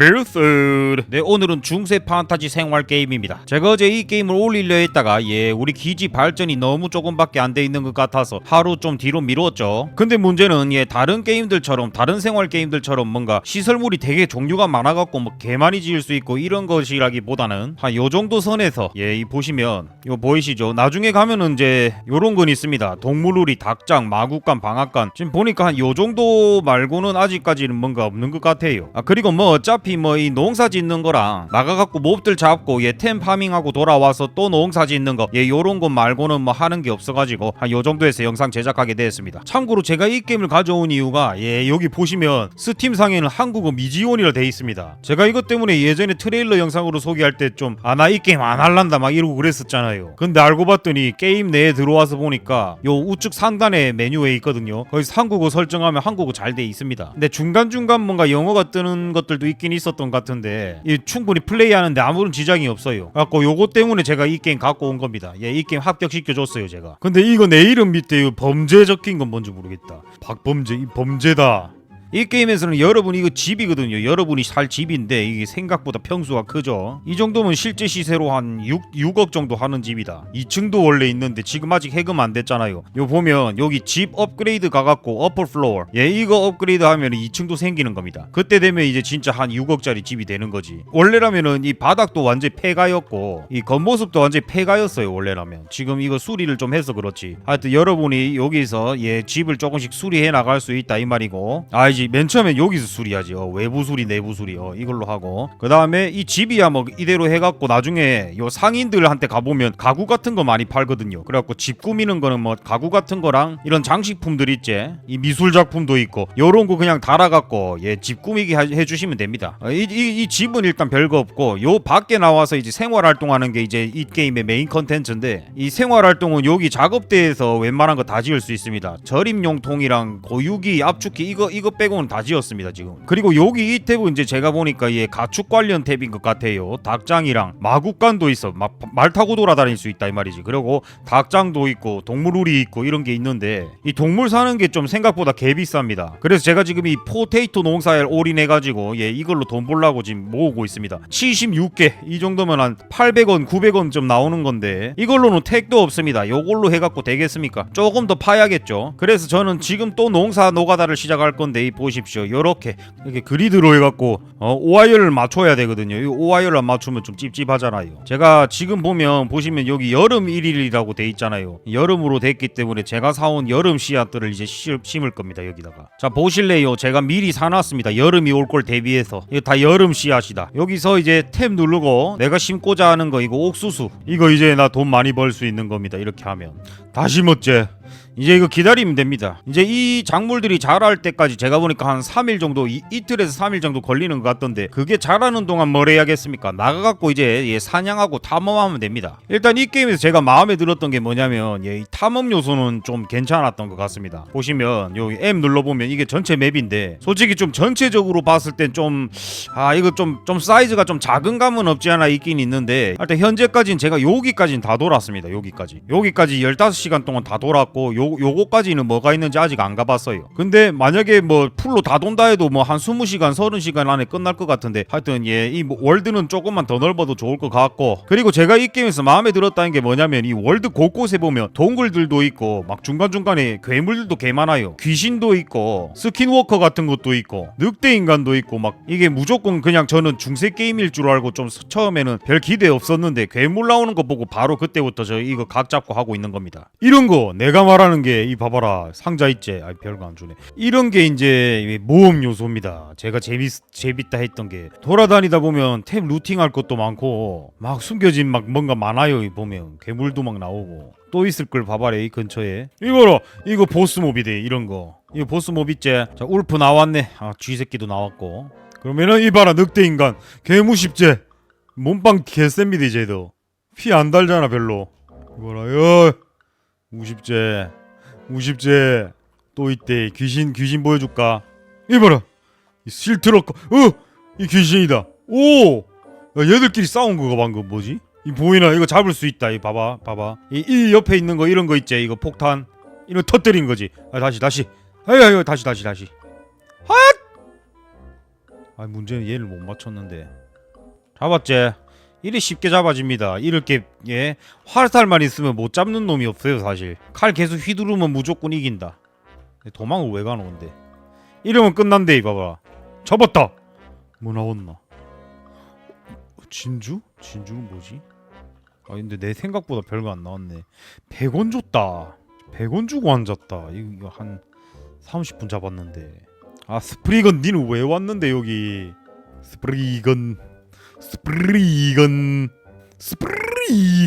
뮤스 네 오늘은 중세 판타지 생활 게임입니다. 제가 어제 이 게임을 올리려 했다가 예 우리 기지 발전이 너무 조금밖에 안 돼 있는 것 같아서 하루 좀 뒤로 미뤘죠. 근데 문제는 예 다른 게임들처럼 다른 생활 게임들처럼 뭔가 시설물이 되게 종류가 많아 갖고 뭐 개많이 지을 수 있고 이런 것이라기보다는 한 요 정도 선에서 예 이 보시면 요 보이시죠? 나중에 가면은 이제 요런 건 있습니다. 동물우리 닭장 마구간 방앗간. 지금 보니까 한 요 정도 말고는 아직까지는 뭔가 없는 것 같아요. 아 그리고 뭐 어차피 뭐 이 농사 짓는 거랑 나가갖고 몹들 잡고 예템 파밍하고 돌아와서 또 농사 짓는 거예 요런 것 말고는 뭐 하는 게 없어가지고 한 요 정도에서 영상 제작하게 되었습니다. 참고로 제가 이 게임을 가져온 이유가 예 여기 보시면 스팀 상에는 한국어 미지원이라 돼 있습니다. 제가 이것 때문에 예전에 트레일러 영상으로 소개할 때 좀 아 나 이 게임 안 할란다. 막 이러고 그랬었잖아요. 근데 알고 봤더니 게임 내에 들어와서 보니까 요 우측 상단에 메뉴에 있거든요. 거기서 한국어 설정하면 한국어 잘 돼 있습니다. 근데 중간중간 뭔가 영어가 뜨는 것들도 있긴 있 었던 것 같은데 이 충분히 플레이하는데 아무런 지장이 없어요. 갖고 요거 때문에 제가 이 게임 갖고 온 겁니다. 예 이 게임 합격시켜 줬어요 제가. 근데 이거 내 이름 밑에 이 범죄 적힌 건 뭔지 모르겠다. 박범죄 이 범죄다 이 게임에서는 여러분 이거 집이거든요. 여러분이 살 집인데 이게 생각보다 평수가 크죠. 이 정도면 실제 시세로 한 6, 6억 정도 하는 집이다. 2층도 원래 있는데 지금 아직 해금 안 됐잖아요. 요 보면 여기 집 업그레이드 가갖고 어퍼 플로어. 예 이거 업그레이드 하면 2층도 생기는 겁니다. 그때 되면 이제 진짜 한 6억짜리 집이 되는 거지. 원래라면은 이 바닥도 완전 폐가였고 이 겉모습도 완전 폐가였어요. 원래라면. 지금 이거 수리를 좀 해서 그렇지. 하여튼 여러분이 여기서 예 집을 조금씩 수리해 나갈 수 있다 이 말이고. 아 이제 맨 처음에 여기서 수리하지. 어, 외부 수리, 내부 수리. 어, 이걸로 하고. 그 다음에 이 집이야 뭐 이대로 해갖고 나중에 요 상인들한테 가보면 가구 같은 거 많이 팔거든요. 그래갖고 집 꾸미는 거는 뭐 가구 같은 거랑 이런 장식품들 있지. 이 미술 작품도 있고 요런 거 그냥 달아갖고 예집 꾸미기 하- 해주시면 됩니다. 어, 이, 이, 이 집은 일단 별거 없고 요 밖에 나와서 이제 생활 활동하는 게 이제 이 게임의 메인 컨텐츠인데 이 생활 활동은 여기 작업대에서 웬만한 거 다 지을 수 있습니다. 절임용 통이랑 고유기, 압축기 이거 이거 빼고 는 다 지었습니다 지금. 그리고 여기 이 탭은 이제 제가 보니까 예 가축 관련 탭인 것 같아요. 닭장이랑 마구간도 있어. 막 말 타고 돌아다닐 수 있다 이 말이지. 그리고 닭장도 있고 동물우리 있고 이런 게 있는데 이 동물 사는 게 좀 생각보다 개 비쌉니다. 그래서 제가 지금 이 포테이토 농사에 올인해 가지고 예 이걸로 돈 벌라고 지금 모으고 있습니다. 76개 이 정도면 한 800원, 900원 좀 나오는 건데 이걸로는 택도 없습니다. 요걸로 해갖고 되겠습니까? 조금 더 파야겠죠. 그래서 저는 지금 또 농사 노가다를 시작할 건데 이 보십시오. 요렇게 이렇게 그리드로 해갖고 어, 오하이어를 맞춰야 되거든요. 이 오하이어를 안 맞추면 좀 찝찝하잖아요. 제가 지금 보면 보시면 여기 여름 1일이라고 돼 있잖아요. 여름으로 됐기 때문에 제가 사온 여름 씨앗들을 이제 심- 심을 겁니다. 여기다가 자 보실래요? 제가 미리 사놨습니다. 여름이 올 걸 대비해서 이거 다 여름 씨앗이다. 여기서 이제 탭 누르고 내가 심고자 하는 거 이거 옥수수 이거 이제 나 돈 많이 벌 수 있는 겁니다. 이렇게 하면 다시 멋제 이제 이거 기다리면 됩니다. 이제 이 작물들이 자랄 때까지 제가 보니까 한 3일 정도 이, 이틀에서 3일 정도 걸리는 것 같던데 그게 자라는 동안 뭘 해야겠습니까? 나가갖고 이제 예, 사냥하고 탐험하면 됩니다. 일단 이 게임에서 제가 마음에 들었던 게 뭐냐면 예, 이 탐험 요소는 좀 괜찮았던 것 같습니다. 보시면 여기 M 눌러보면 이게 전체 맵인데 솔직히 좀 전체적으로 봤을 땐 좀 아 이거 좀좀 사이즈가 좀 작은 감은 없지 않아 있긴 있는데 하여튼 현재까지는 제가 여기까지는 다 돌았습니다. 여기까지 여기까지 15시간 동안 다 돌았고 요 요거까지는 뭐가 있는지 아직 안 가봤어요. 근데 만약에 뭐 풀로 다 돈다 해도 뭐 한 20시간 30시간 안에 끝날 것 같은데 하여튼 예 이 뭐 월드는 조금만 더 넓어도 좋을 것 같고 그리고 제가 이 게임에서 마음에 들었다는 게 뭐냐면 이 월드 곳곳에 보면 동굴들도 있고 막 중간중간에 괴물들도 개 많아요. 귀신도 있고 스킨워커 같은 것도 있고 늑대 인간도 있고 막 이게 무조건 그냥 저는 중세 게임일 줄 알고 좀 처음에는 별 기대 없었는데 괴물 나오는 거 보고 바로 그때부터 저 이거 각 잡고 하고 있는 겁니다. 이런 거 내가 말하는 게 이 봐봐라 상자 있지? 아 별거 안 주네. 이런 게 이제 모험 요소입니다. 제가 재밌 재밌다 했던 게 돌아다니다 보면 탭 루팅할 것도 많고 막 숨겨진 막 뭔가 많아요. 이 보면 괴물도 막 나오고 또 있을 걸 봐봐래 이 근처에. 이거라 이거 보스 몹이대 이런 거. 이거 보스 몹 있지? 자 울프 나왔네. 아 쥐새끼도 나왔고. 그러면은 이봐라 늑대 인간 개무십제 몸빵 개셉니다 이제도 피 안 달잖아 별로 이봐라 여 우십제 우십제 또 있대 귀신 귀신 보여줄까? 이봐라. 이 실트럭 어이 귀신이다. 오! 야, 얘들끼리 싸운 거가 방금 뭐지? 이 보이나? 이거 잡을 수 있다. 이 봐봐 봐봐. 이, 이 옆에 있는 거 이런 거 있지? 이거 폭탄. 이런 터뜨린 거지. 아 다시 다시. 아유 아유 다시 다시 다시. 아 문제는 얘를 못 맞췄는데. 잡았지 이리 쉽게 잡아집니다. 이렇게 예 활살만 있으면 못 잡는 놈이 없어요 사실. 칼 계속 휘두르면 무조건 이긴다. 도망을 왜 가노는데? 이러면 끝난대 이 봐봐. 잡았다! 뭐 나왔나? 어, 진주? 진주는 뭐지? 아 근데 내 생각보다 별거 안 나왔네. 100원 줬다! 100원 주고 앉았다. 이거 한 30분 잡았는데. 아 스프리건 니는 왜 왔는데 여기? 스프리건 스프리건. 스프리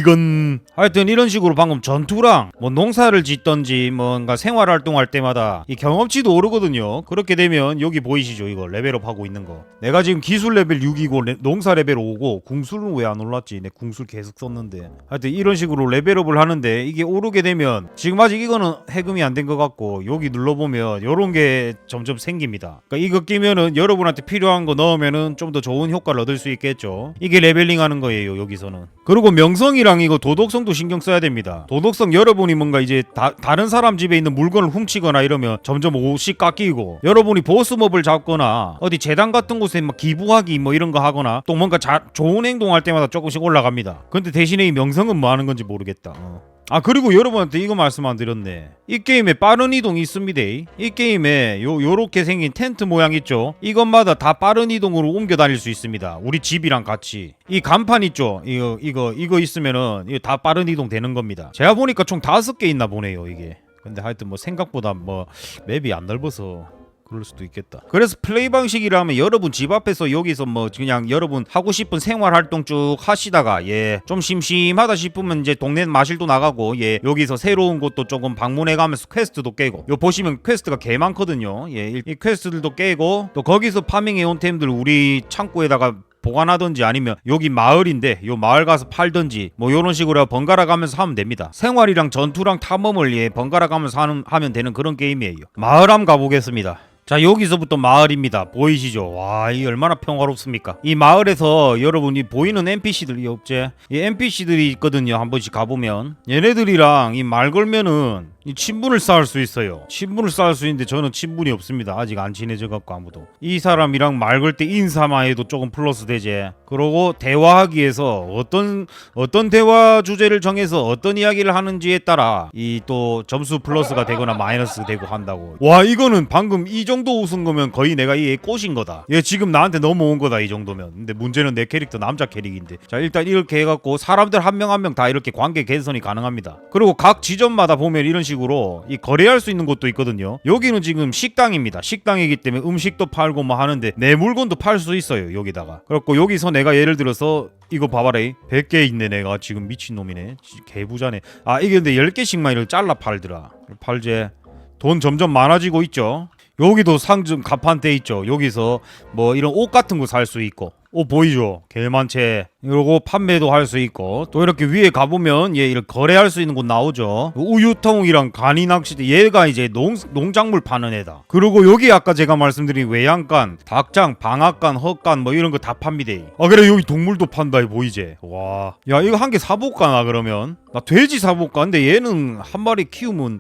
건 하여튼 이런 식으로 방금 전투랑 뭐 농사를 짓던지 뭔가 생활 활동할 때마다 이 경험치도 오르거든요. 그렇게 되면 여기 보이시죠? 이거 레벨업 하고 있는 거. 내가 지금 기술 레벨 6이고 레- 농사 레벨 5고 궁술은 왜 안 올랐지? 내 궁술 계속 썼는데. 하여튼 이런 식으로 레벨업을 하는데 이게 오르게 되면 지금 아직 이거는 해금이 안 된 것 같고 여기 눌러보면 요런 게 점점 생깁니다. 그러니까 이거 끼면은 여러분한테 필요한 거 넣으면은 좀 더 좋은 효과를 얻을 수 있겠죠? 이게 레벨링 하는 거예요 여기서는. 그리고 명 성이랑 이거 도덕성도 신경 써야 됩니다. 도덕성 여러분이 뭔가 이제 다, 다른 사람 집에 있는 물건을 훔치거나 이러면 점점 옷이 깎이고 여러분이 보스몹을 잡거나 어디 재단 같은 곳에 막 기부하기 뭐 이런 거 하거나 또 뭔가 자, 좋은 행동할 때마다 조금씩 올라갑니다. 근데 대신에 이 명성은 뭐 하는 건지 모르겠다. 어. 아 그리고 여러분한테 이거 말씀 안 드렸네. 이 게임에 빠른 이동이 있습니다. 이 게임에 요 요렇게 생긴 텐트 모양 있죠? 이것마다 다 빠른 이동으로 옮겨 다닐 수 있습니다. 우리 집이랑 같이. 이 간판 있죠? 이거 이거 이거 있으면은 이거 다 빠른 이동 되는 겁니다. 제가 보니까 총 다섯 개 있나 보네요 이게. 근데 하여튼 뭐 생각보다 뭐 맵이 안 넓어서 그럴 수도 있겠다. 그래서 플레이 방식이라면 여러분 집 앞에서 여기서 뭐 그냥 여러분 하고 싶은 생활 활동 쭉 하시다가 예 좀 심심하다 싶으면 이제 동네 마실도 나가고 예 여기서 새로운 곳도 조금 방문해 가면서 퀘스트도 깨고 요 보시면 퀘스트가 개 많거든요. 예 이 퀘스트들도 깨고 또 거기서 파밍해 온 템들 우리 창고에다가 보관하든지 아니면 여기 마을인데 요 마을 가서 팔든지 뭐 요런 식으로 번갈아 가면서 하면 됩니다. 생활이랑 전투랑 탐험을 예 번갈아 가면서 하는, 하면 되는 그런 게임이에요. 마을 함 가보겠습니다. 자 여기서부터 마을입니다. 보이시죠? 와 이 얼마나 평화롭습니까? 이 마을에서 여러분이 보이는 NPC들이 없제 이 NPC들이 있거든요. 한 번씩 가보면. 얘네들이랑 이 말 걸면은 이 친분을 쌓을 수 있어요. 친분을 쌓을 수 있는데 저는 친분이 없습니다. 아직 안 친해져 갖고 아무도. 이 사람이랑 말 걸 때 인사만 해도 조금 플러스 되지. 그러고 대화하기 위해서 어떤 어떤 대화 주제를 정해서 어떤 이야기를 하는지에 따라 이 또 점수 플러스가 되거나 마이너스 되고 한다고. 와 이거는 방금 이 정도 웃은 거면 거의 내가 얘 꼬신 거다. 얘 지금 나한테 넘어온 거다 이 정도면. 근데 문제는 내 캐릭터 남자 캐릭인데. 자 일단 이렇게 해갖고 사람들 한 명 한 명 다 이렇게 관계 개선이 가능합니다. 그리고 각 지점마다 보면 이런 식 으로 이 거래할 수 있는 곳도 있거든요. 여기는 지금 식당입니다. 식당이기 때문에 음식도 팔고 뭐 하는데 내 물건도 팔 수 있어요 여기다가. 그렇고 여기서 내가 예를 들어서 이거 봐봐라 100개 있네 내가 지금 미친놈이네. 개부자네. 아 이게 근데 10개씩만 이렇게 잘라 팔더라. 팔제 돈 점점 많아지고 있죠 여기도 상점 가판대 있죠. 여기서 뭐 이런 옷 같은 거 살 수 있고. 옷 보이죠? 개만채. 이러고 판매도 할 수 있고. 또 이렇게 위에 가보면 얘 이렇게 거래할 수 있는 곳 나오죠. 우유통이랑 간이 낚시대. 얘가 이제 농, 농작물 파는 애다. 그리고 여기 아까 제가 말씀드린 외양간 닭장 방앗간 헛간 뭐 이런 거 다 팝니다 아 그래 여기 동물도 판다 이 보이지? 와야 이거 한 개 사볼까 나 그러면? 나 돼지 사볼까? 근데 얘는 한 마리 키우면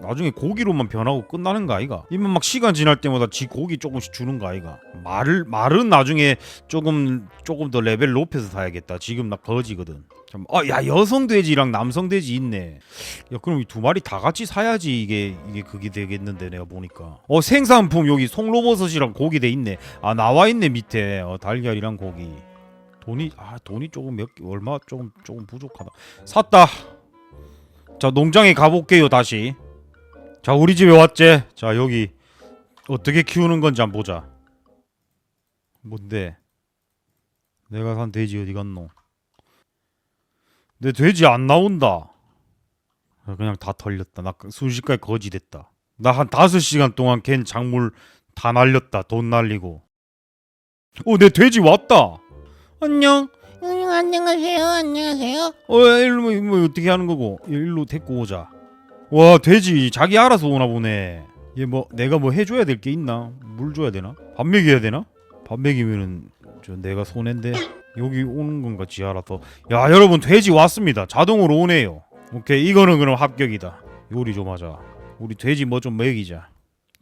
나중에 고기로만 변하고 끝나는 거 아이가? 이면 막 시간 지날 때마다 지 고기 조금씩 주는 거 아이가? 말을 말은 나중에 조금 조금 더 레벨 높여서 사야겠다. 지금 나 거지거든. 참, 아, 야 여성 돼지랑 남성 돼지 있네. 야 그럼 이 두 마리 다 같이 사야지 이게 이게 그게 되겠는데 내가 보니까. 어 생산품 여기 송로버섯이랑 고기 돼 있네. 아 나와 있네 밑에 어, 달걀이랑 고기. 돈이 아 돈이 조금 몇 개 얼마 조금 조금 부족하다. 샀다. 자 농장에 가볼게요 다시. 자 우리 집에 왔제 자 여기 어떻게 키우는 건지 한번 보자. 뭔데? 내가 산 돼지 어디 갔노? 내 돼지 안 나온다. 아, 그냥 다 털렸다. 나 순식간에 거지 됐다. 나 한 다섯 시간 동안 캔 작물 다 날렸다. 돈 날리고. 어내 돼지 왔다. 안녕. 응, 안녕하세요. 안녕하세요. 어 일로 뭐, 뭐 어떻게 하는 거고? 일로 데리고 오자 와 돼지. 자기 알아서 오나 보네. 얘 뭐 내가 뭐 해줘야 될 게 있나? 물 줘야 되나? 밥 먹여야 되나? 밥 먹이면은 저 내가 손해인데 여기 오는 건가 지 알아서. 야 여러분 돼지 왔습니다. 자동으로 오네요. 오케이 이거는 그럼 합격이다. 요리 좀 하자. 우리 돼지 뭐 좀 먹이자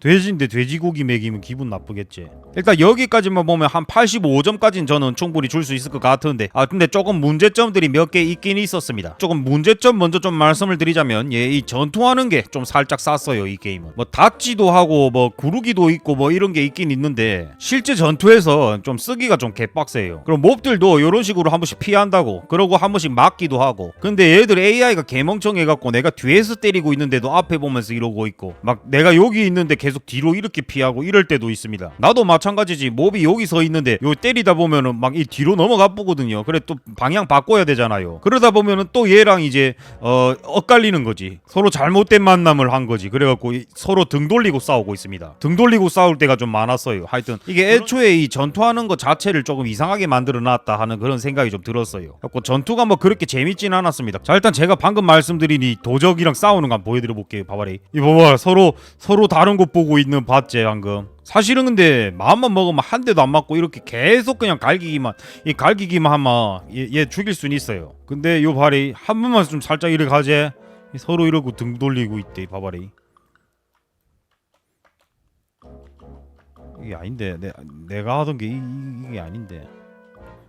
돼지인데 돼지고기 먹이면 기분 나쁘겠지. 일단 여기까지만 보면 한 85점까지는 저는 충분히 줄 수 있을 것 같은데 아 근데 조금 문제점들이 몇 개 있긴 있었습니다. 조금 문제점 먼저 좀 말씀을 드리자면 예 이 전투하는 게 좀 살짝 쌌어요 이 게임은. 뭐 닫지도 하고 뭐 구르기도 있고 뭐 이런 게 있긴 있는데 실제 전투에서 좀 쓰기가 좀 개빡세요. 그럼 몹들도 이런 식으로 한 번씩 피한다고 그러고 한 번씩 맞기도 하고 근데 얘들 AI가 개멍청해갖고 내가 뒤에서 때리고 있는데도 앞에 보면서 이러고 있고 막 내가 여기 있는데 계속 뒤로 이렇게 피하고 이럴 때도 있습니다. 나도 마찬가지지 몹이 여기 서 있는데 요 때리다 보면은 막 이 뒤로 넘어가 보거든요. 그래 또 방향 바꿔야 되잖아요. 그러다 보면은 또 얘랑 이제 어 엇갈리는 거지. 서로 잘못된 만남을 한 거지. 그래갖고 이- 서로 등 돌리고 싸우고 있습니다. 등 돌리고 싸울 때가 좀 많았어요. 하여튼 이게 애초에 이 전투하는 것 자체를 조금 이상하게 만들어 놨다 하는 그런 생각이 좀 들었어요. 그래갖고 전투가 뭐 그렇게 재밌진 않았습니다. 자 일단 제가 방금 말씀드린 이 도적이랑 싸우는 거 한번 보여드려 볼게요. 봐봐리. 이 봐봐 서로 서로 다른 곳 보고 있는 봤지 방금. 사실은 근데 마음만 먹으면 한 대도 안 맞고 이렇게 계속 그냥 갈기기만 이 갈기기만 하면 얘, 얘 죽일 수는 있어요. 근데 요 발이 한 번만 좀 살짝 이래 가재 서로 이러고 등 돌리고 있대 봐봐리. 이게 아닌데 내, 내가 하던 게 이, 이- 이게 아닌데.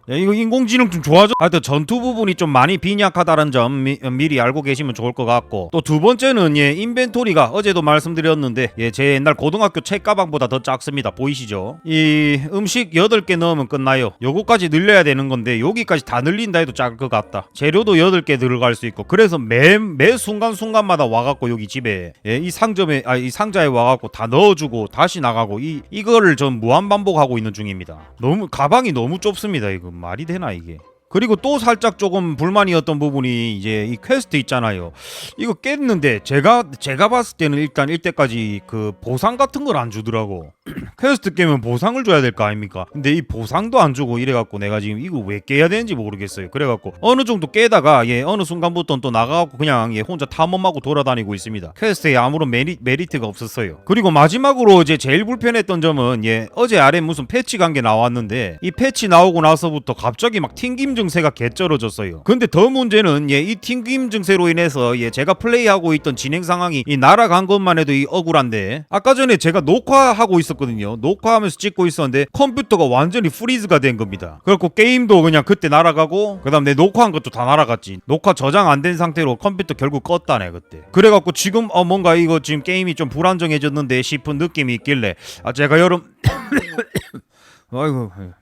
야 이거 인공지능 좀 좋아져. 하여튼 전투 부분이 좀 많이 빈약하다는 점 미, 미리 알고 계시면 좋을 것 같고 또 두 번째는 예 인벤토리가 어제도 말씀드렸는데 예 제 옛날 고등학교 책 가방보다 더 작습니다. 보이시죠? 이 음식 8개 넣으면 끝나요. 요거까지 늘려야 되는 건데 여기까지 다 늘린다 해도 작을 것 같다. 재료도 8개 들어갈 수 있고 그래서 매 매 순간순간마다 와갖고 여기 집에 예, 이 상점에 아 이 상자에 와갖고 다 넣어주고 다시 나가고 이 이거를 전 무한 반복하고 있는 중입니다. 너무 가방이 너무 좁습니다. 이거 말이 되나 이게? 그리고 또 살짝 조금 불만이었던 부분이 이제 이 퀘스트 있잖아요. 이거 깼는데 제가 제가 봤을 때는 일단 이때까지 그 보상 같은 걸 안 주더라고. 퀘스트 깨면 보상을 줘야 될 거 아닙니까? 근데 이 보상도 안 주고 이래갖고 내가 지금 이거 왜 깨야 되는지 모르겠어요. 그래갖고 어느 정도 깨다가 예 어느 순간부터는 또 나가갖고 그냥 예 혼자 탐험하고 돌아다니고 있습니다. 퀘스트에 아무런 메리, 메리트가 없었어요. 그리고 마지막으로 이제 제일 불편했던 점은 예 어제 아래 무슨 패치 간 게 나왔는데 이 패치 나오고 나서부터 갑자기 막 튕김 증세가 개쩔어졌어요. 근데 더 문제는 예 이 튕김 증세로 인해서 예 제가 플레이하고 있던 진행 상황이 이 날아간 것만 해도 이 억울한데 아까 전에 제가 녹화하고 있었거든요. 녹화하면서 찍고 있었는데 컴퓨터가 완전히 프리즈가 된 겁니다. 그렇고 게임도 그냥 그때 날아가고 그다음 내 녹화한 것도 다 날아갔지. 녹화 저장 안 된 상태로 컴퓨터 결국 껐다네 그때. 그래갖고 지금 어 뭔가 이거 지금 게임이 좀 불안정해졌는데 싶은 느낌이 있길래 아 제가 여름 아이고 어,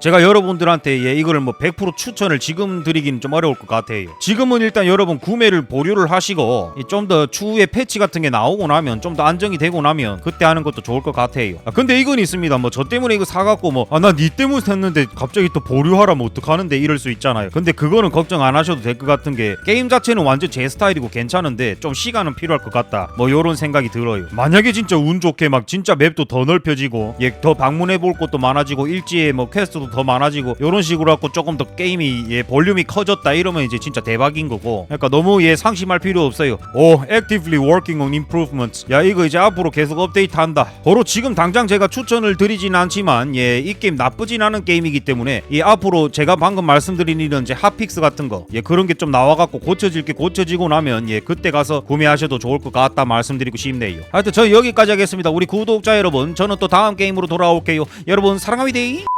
제가 여러분들한테 예, 이거를 뭐 100% 추천을 지금 드리기는 좀 어려울 것 같아요. 지금은 일단 여러분 구매를 보류를 하시고 좀 더 추후에 패치 같은 게 나오고 나면 좀 더 안정이 되고 나면 그때 하는 것도 좋을 것 같아요. 아, 근데 이건 있습니다. 뭐 저 때문에 이거 사갖고 뭐 아 나 니 때문에 샀는데 갑자기 또 보류하라면 어떡하는데 이럴 수 있잖아요. 근데 그거는 걱정 안 하셔도 될 것 같은 게 게임 자체는 완전 제 스타일이고 괜찮은데 좀 시간은 필요할 것 같다. 뭐 요런 생각이 들어요. 만약에 진짜 운 좋게 막 진짜 맵도 더 넓혀지고 예, 더 방문해 볼 곳도 많아지고 일지에 뭐 퀘스트 도 더 많아지고 요런 식으로 갖고 조금 더 게임이 예, 볼륨이 커졌다 이러면 이제 진짜 대박인 거고. 그러니까 너무 예 상심할 필요 없어요. 오, actively working on improvements. 야 이거 이제 앞으로 계속 업데이트한다. 바로 지금 당장 제가 추천을 드리진 않지만 예, 이 게임 나쁘진 않은 게임이기 때문에 이 앞으로 제가 방금 말씀드린 이런 이제 핫픽스 같은 거, 예 그런 게 좀 나와갖고 고쳐질 게 고쳐지고 나면 예 그때 가서 구매하셔도 좋을 것 같다 말씀드리고 싶네요. 하여튼 저 여기까지 하겠습니다. 우리 구독자 여러분, 저는 또 다음 게임으로 돌아올게요. 여러분 사랑합니다.